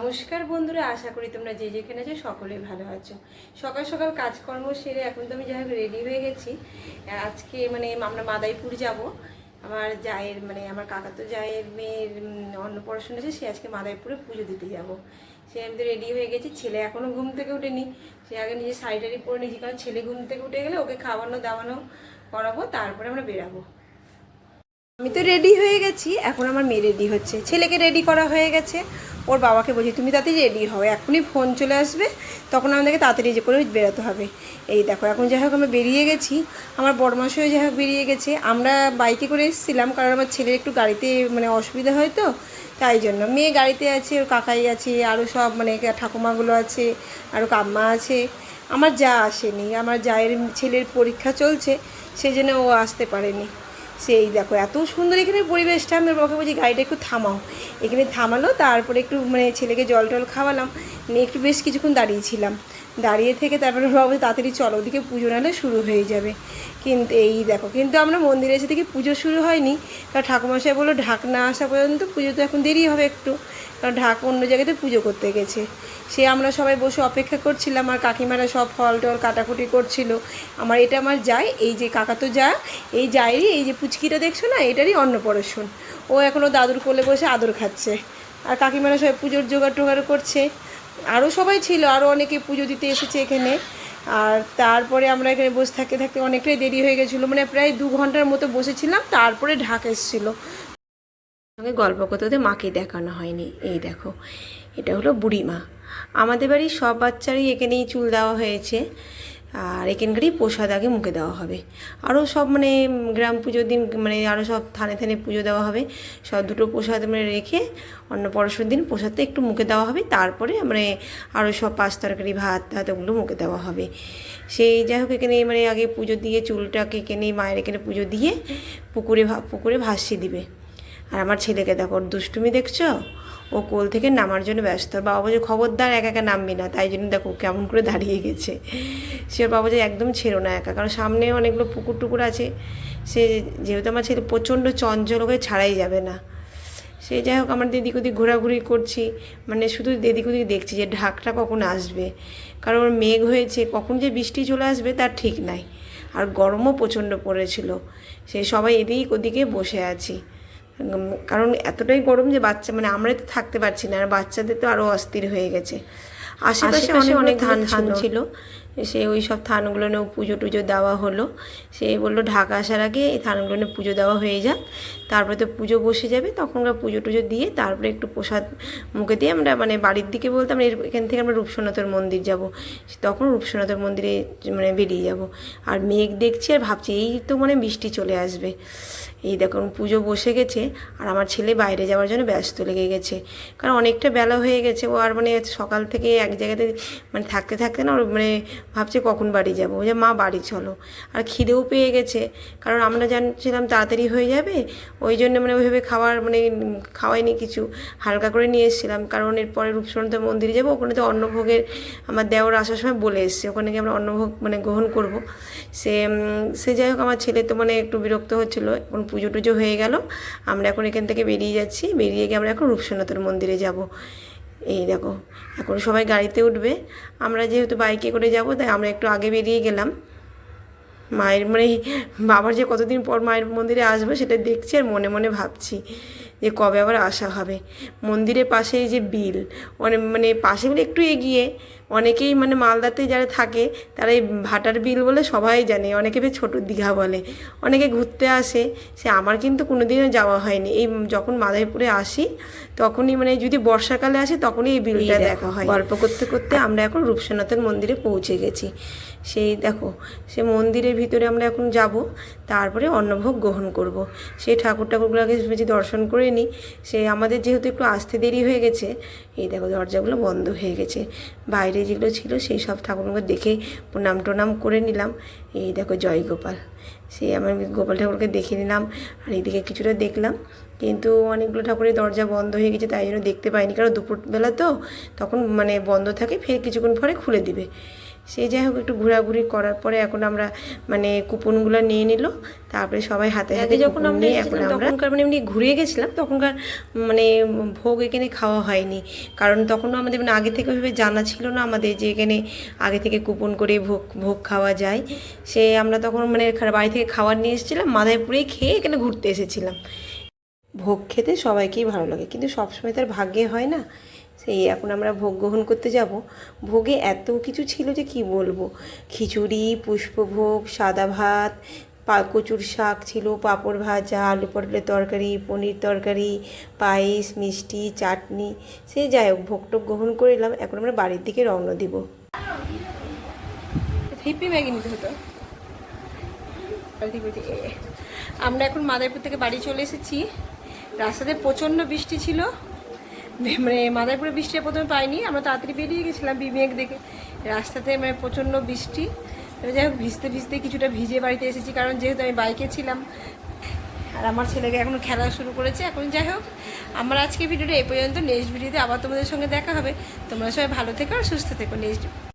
নমস্কার বন্ধুরা, আশা করি তোমরা যে যেখানে আছো সকলেই ভালো আছো। সকাল সকাল কাজকর্ম সেরে এখন তো আমি যাই রেডি হয়ে গেছি। আজকে মানে আমরা মাদাইপুর যাব। আমার জায়ের মানে আমার কাকা তো জায়ের মেয়ের অন্নপ্রাশন আছে, সে আজকে মাদাইপুরে পুজো দিতে যাব। সে আমি তো রেডি হয়ে গেছি, ছেলে এখনও ঘুম থেকে উঠেনি সে আগে নিজে শাড়ি টাড়ি পরে নিয়েছি, কারণ ছেলে ঘুম থেকে উঠে গেলে ওকে খাওয়ানো দাওয়ানো করাবো, তারপরে আমরা বেরাবো। আমি তো রেডি হয়ে গেছি, এখন আমার মেয়ে রেডি হচ্ছে। ছেলেকে রেডি করা হয়ে গেছে। ওর বাবাকে বলছি, তুমি তাড়াতাড়ি রেডি হও, এখনই ফোন চলে আসবে, তখন আমাদেরকে তাড়াতাড়ি যে করে বেরোতে হবে। এই দেখো, এখন যাই হোক আমরা বেরিয়ে গেছি, আমার বড়মাসও যাই হোক বেরিয়ে গেছে, আমরা বাইকে করে এসেছিলাম, কারণ আমার ছেলের একটু গাড়িতে মানে অসুবিধা হয় তো, তাই জন্য। মেয়ে গাড়িতে আছে, ওর কাকাই আছে, আরও সব মানে ঠাকুমাগুলো আছে, আরও কাম্মা আছে। আমার যা আসেনি, আমার জায়ের ছেলের পরীক্ষা চলছে, সেই জন্য ও আসতে পারেনি। সেই দেখো, এত সুন্দর এখানে পরিবেশটা। আমি বাবাকে বলছি, গাড়িটা একটু থামাও। এখানে থামালো, তারপরে একটু মানে ছেলেকে জল টল খাওয়ালাম। নিয়ে একটু বেশ কিছুক্ষণ দাঁড়িয়েছিলাম দাঁড়িয়ে থেকে তারপরে বলছে, তাড়াতাড়ি চলো ওদিকে পুজো নাহলে শুরু হয়ে যাবে। কিন্তু এই দেখো কিন্তু আমরা মন্দিরে এসে থেকে পুজো শুরু হয়নি। কারণ ঠাকুমশাই বলল ঢাক না আসা পর্যন্ত পুজো তো এখন দেরি হবে একটু। কারণ ঢাক অন্য জায়গাতে পুজো করতে গেছে। সে আমরা সবাই বসে অপেক্ষা করছিলাম আর কাকিমারা সব ফল টল কাটাকুটি করছিল। আমার এটা আমার যায় এই যে কাকা তো যা এই যায়রই এই যে পুচকিটা দেখছ না এটারই অন্নপ্রাশন। ও এখনও দাদুর কোলে বসে আদর খাচ্ছে। আর কাকিমারা সবাই পুজোর জোগাড় টোগাড় করছে। আরও সবাই ছিল আরও অনেকে পুজো দিতে এসেছে এখানে। আর তারপরে আমরা এখানে বসে থাকতে থাকতে অনেকটাই দেরি হয়ে গেছিল। মানে প্রায় দু ঘণ্টার মতো বসেছিলাম, তারপরে ঢাক এসেছিল। সঙ্গে গল্প করতে মাকে দেখানো হয়নি। এই দেখো, এটা হলো বুড়িমা। আমাদের বাড়ির সব বাচ্চারই এখানেই চুল দেওয়া হয়েছে। আর এখানকারই প্রসাদ আগে মুখে দেওয়া হবে। আরও সব মানে গ্রাম পুজোর দিন মানে আরও সব থানে থানে পুজো দেওয়া হবে। সব দুটো প্রসাদ মানে রেখে অন্য পরশুর দিন প্রসাদটা একটু মুখে দেওয়া হবে। তারপরে মানে আরও সব পাঁচ তরকারি, ভাত ভাত ওগুলো মুখে দেওয়া হবে। সেই যাই হোক, এখানে মানে আগে পুজো দিয়ে চুলটাকে এখানে মায়ের এখানে পুজো দিয়ে পুকুরে পুকুরে ভাসিয়ে দিবে। আর আমার ছেলেকে দেখো, দুষ্টুমি দেখছ? ও কোল থেকে নামার জন্য ব্যস্ত। বাবা বলছে, খবরদার, একা একা নামবি না। তাই জন্য দেখো কেমন করে দাঁড়িয়ে গেছে। সে বাবা যে একদম ছেড়ো না একা, কারণ সামনে অনেকগুলো পুকুর টুকুর আছে। সে যেহেতু আমার ছেলে প্রচণ্ড চঞ্চল, ওকে ছাড়াই যাবে না। সে যাই হোক, আমার এদিক ওদিক ঘোরাঘুরি করছি। মানে শুধু এদিক ওদিক দেখছি যে ঢাকটা কখন আসবে। কারণ ওর মেঘ হয়েছে, কখন যে বৃষ্টি চলে আসবে তার ঠিক নাই। আর গরমও প্রচণ্ড পড়েছিল। সে সবাই এদিক ওদিকে বসে আছি। কারণ এতটাই গরম যে বাচ্চা মানে আমরাই তো থাকতে পারছি না আর বাচ্চাদের তো আরও অস্থির হয়ে গেছে। আশেপাশে অনেক ধান ছিল। সে ওই সব থানগুলো নিয়েও পুজো টুজো দেওয়া হলো। সে বলল, ঢাকা আসার আগে এই থানগুলো নিয়ে পুজো দেওয়া হয়ে যাক। তারপরে তো পুজো বসে যাবে তখন আমরা পুজো টুজো দিয়ে তারপরে একটু প্রসাদ মুখে দিয়ে আমরা মানে বাড়ির দিকে বলতে আমরা এর- এখান থেকে আমরা রূপসনাথের মন্দির যাব। তখন রূপসনাথের মন্দিরে মানে বেরিয়ে যাব। আর মেঘ দেখছি আর ভাবছি, এই তো মানে বৃষ্টি চলে আসবে। এই দেখুন পুজো বসে গেছে আর আমার ছেলে বাইরে যাওয়ার জন্য ব্যস্ত লেগে গেছে। কারণ অনেকটা বেলা হয়ে গেছে, ও আর মানে সকাল থেকে এক জায়গাতে মানে থাকতে থাকতে না, ওর মানে ভাবছে কখন বাড়ি যাব। যে মা, বাড়ি চলো। আর খিদেও পেয়ে গেছে। কারণ আমরা জানছিলাম তাড়াতাড়ি হয়ে যাবে। ওই জন্য মানে ওইভাবে খাওয়ার মানে খাওয়াইনি কিছু। হালকা করে নিয়ে এসেছিলাম। কারণ এরপরে রূপসনাথ মন্দিরে যাব। ওখানে তো অন্নভোগের আমার দেওর আসার সময় বলে এসছে। ওখানে গিয়ে আমরা অন্নভোগ মানে গ্রহণ করব। সে সে যাই হোক, আমার ছেলে তো মানে একটু বিরক্ত হচ্ছিল। এখন পুজো টুজো হয়ে গেল। আমরা এখন এখান থেকে বেরিয়ে যাচ্ছি। বেরিয়ে গিয়ে আমরা এখন রূপসনাথের মন্দিরে যাব। এই দেখো, এখন সবাই গাড়িতে উঠবে। আমরা যেহেতু বাইকে করে যাব, তাই আমরা একটু আগে বেরিয়ে গেলাম। মায়ের মানে বাবার যে কতদিন পর মায়ের মন্দিরে আসব সেটা দেখছি আর মনে মনে ভাবছি। যে কবে আবার আসা হবে। মন্দিরের পাশে যে বিল অনেক মানে পাশে বলে একটু এগিয়ে অনেকেই মানে মালদাতে যারা থাকে তারা এই ভাটার বিল বলে সবাই জানে অনেকে বেশ ছোটো দীঘা বলে অনেকে ঘুরতে আসে সে আমার কিন্তু কোনোদিনও যাওয়া হয়নি। এই যখন মাদারীপুরে আসি তখনই মানে যদি বর্ষাকালে আসে তখনই এই বিলটা দেখা হয়। গল্প করতে করতে আমরা এখন রূপসনাথের মন্দিরে পৌঁছে গেছি। সেই দেখো সে মন্দিরের ভিতরে আমরা এখন যাব তারপরে অন্নভোগ গ্রহণ করব। সেই ঠাকুর ঠাকুরগুলোকে দর্শন করে নিই সে আমাদের যেহেতু একটু আসতে দেরি হয়ে গেছে, এই দেখো দরজাগুলো বন্ধ হয়ে গেছে। বাইরে যেগুলো ছিল সেই সব ঠাকুরগুলো দেখে প্রণাম টনাম করে নিলাম। এই দেখো জয় গোপাল সেই আমার গোপাল ঠাকুরকে দেখে নিলাম আর এইদিকে কিছুটা দেখলাম। কিন্তু অনেকগুলো ঠাকুরের দরজা বন্ধ হয়ে গেছে, তাই জন্য দেখতে পাইনি। কারণ দুপুরবেলা তো তখন মানে বন্ধ থাকে, ফের কিছুক্ষণ পরে খুলে দিবে। সেই যাই হোক একটু ঘোরাঘুরি করার পরে এখন আমরা মানে কুপনগুলো নিয়ে নিল তারপরে সবাই হাতে হাতে যখন আমরা এখন তখনকার মানে এমনি ঘুরে গেছিলাম তখনকার মানে ভোগ এখানে খাওয়া হয়নি। কারণ তখনও আমাদের মানে আগে থেকে ওইভাবে জানা ছিল না আমাদের যে এখানে আগে থেকে কুপন করে ভোগ ভোগ খাওয়া যায়। সে আমরা তখন মানে বাড়ি থেকে খাবার নিয়ে এসেছিলাম মাদারপুরেই খেয়ে এখানে ঘুরতে এসেছিলাম। ভোগ খেতে সবাইকেই ভালো লাগে কিন্তু সবসময় তার ভাগ্যে হয় না। সেই এখন আমরা ভোগ গ্রহণ করতে যাব। ভোগে এত কিছু ছিল যে কি বলব? খিচুড়ি, পুষ্পভোগ, সাদা ভাত, পা কচুর শাক ছিল, পাঁপড় ভাজা, আলু পটলের তরকারি, পনির তরকারি, পায়েস, মিষ্টি, চাটনি। সে যাই হোক, ভোগ টোগ গ্রহণ করে এলাম। এখন আমরা বাড়ির দিকে রওনা দিব। হিপি ম্যাগি নিতে হতো। আমরা এখন মাদারপুর থেকে বাড়ি চলে এসেছি। রাস্তাতে প্রচণ্ড বৃষ্টি ছিল। মানে মাদারপুরে বৃষ্টি প্রথমে পাইনি, আমরা তাড়াতাড়ি বেরিয়ে গেছিলাম বিমেক দেখে। রাস্তাতে মানে প্রচণ্ড বৃষ্টি। তবে যাই হোক, ভিজতে ভিজতে কিছুটা ভিজে বাড়িতে এসেছি, কারণ যেহেতু আমি বাইকে ছিলাম, আর আমার ছেলেকে এখনও খেলা শুরু করেছে। এখন যাই হোক, আমার আজকে ভিডিওটা এ পর্যন্ত। নেক্সট ভিডিওতে আবার তোমাদের সঙ্গে দেখা হবে। তোমরা সবাই ভালো থেকো আর সুস্থ থেকো। নেক্সট